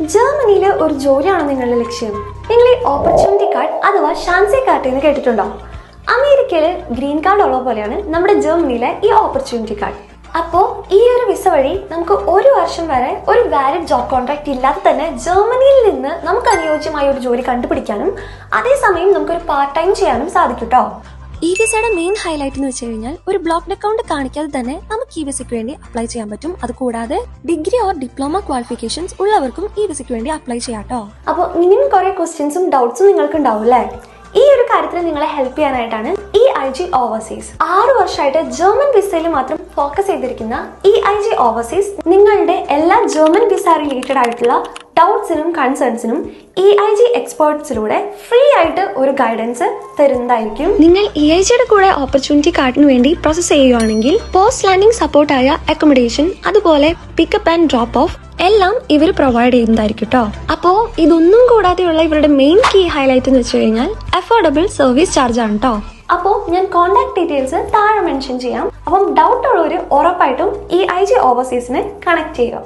ജർമ്മനിയിൽ ഒരു ജോലിയാണ് നിങ്ങളുടെ ലക്ഷ്യം. നിങ്ങൾ ഈ ഓപ്പർച്യൂണിറ്റി കാർഡ് അഥവാ ഷാൻസി കാർഡ് എന്ന് കേട്ടിട്ടുണ്ടോ? അമേരിക്കയിൽ ഗ്രീൻ കാർഡ് ഉള്ള പോലെയാണ് നമ്മുടെ ജർമ്മനിയിലെ ഈ ഓപ്പർച്യൂണിറ്റി കാർഡ് അപ്പോൾ ഈ ഒരു വിസ വഴി നമുക്ക് ഒരു വർഷം വരെ ഒരു വാലിഡ് ജോബ് കോൺട്രാക്ട് ഇല്ലാതെ തന്നെ ജർമ്മനിയിൽ നിന്ന് നമുക്ക് അനുയോജ്യമായ ഒരു ജോലി കണ്ടുപിടിക്കാനും അതേസമയം നമുക്കൊരു പാർട്ട് ടൈം ചെയ്യാനും സാധിക്കും കേട്ടോ ഈ വിസയുടെ മെയിൻ ഹൈലൈറ്റ് എന്ന് വെച്ച് കഴിഞ്ഞാൽ ഒരു ബ്ലോക്ക് അക്കൗണ്ട് കാണിക്കാതെ തന്നെ നമുക്ക് ഇ വിസയ്ക്ക് വേണ്ടി അപ്ലൈ ചെയ്യാൻ പറ്റും. അതുകൂടാതെ ഡിഗ്രി ഓർ ഡിപ്ലോമ ക്വാളിഫിക്കേഷൻസ് ഉള്ളവർക്കും ഇ വിസയ്ക്ക് വേണ്ടി അപ്ലൈ ചെയ്യാട്ടോ അപ്പൊ അപ്പോൾ ഇനിയും കുറെ ക്വസ്റ്റ്യൻസും ഡൗട്ട്സും നിങ്ങൾക്ക് ഉണ്ടാവും അല്ലേ? ഈ ഒരു കാര്യത്തിൽ നിങ്ങളെ ഹെൽപ്പ് ചെയ്യാനായിട്ടാണ് ഇ ഐ ജി ഓവർസീസ് ആറു വർഷമായിട്ട് ജർമ്മൻ വിസയിൽ മാത്രം ഫോക്കസ് ചെയ്തിരിക്കുന്ന ഇ ഐ ജി ഓവർസീസ് നിങ്ങളുടെ എല്ലാ ജർമ്മൻ വിസ റിലേറ്റഡ് ആയിട്ടുള്ള ഡൗട്ട്സിനും കൺസേൺസിനും ഇ ഐ ജി എക്സ്പേർട്സിലൂടെ ഫ്രീ ആയിട്ട് ഒരു ഗൈഡൻസ് തരുന്നതായിരിക്കും. നിങ്ങൾ ഇ ഐ ജിയുടെ കൂടെ ഓപ്പർച്യൂണിറ്റി കാർഡിന് വേണ്ടി പ്രോസസ് ചെയ്യുകയാണെങ്കിൽ പോസ്റ്റ് ലാൻഡിംഗ് ആയ അക്കോമഡേഷൻ അതുപോലെ പിക്കപ്പ് ആൻഡ് ഡ്രോപ്പ് ഓഫ് എല്ലാം ഇവർ പ്രൊവൈഡ് ചെയ്യുന്നതായിരിക്കും കേട്ടോ അപ്പോ ഇതൊന്നും കൂടാതെയുള്ള ഇവരുടെ മെയിൻ കീ ഹൈലൈറ്റ് എന്ന് വെച്ച് കഴിഞ്ഞാൽ അഫോർഡബിൾ സർവീസ് ചാർജ് ആണ് കേട്ടോ അപ്പോ ഞാൻ കോൺടാക്ട് ഡീറ്റെയിൽസ് താഴെ മെൻഷൻ ചെയ്യാം. അപ്പം ഡൗട്ട് ഉള്ളവർ ഉറപ്പായിട്ടും ഈ ഐ ജി ഓവർസീസിനെ കണക്ട് ചെയ്യുക.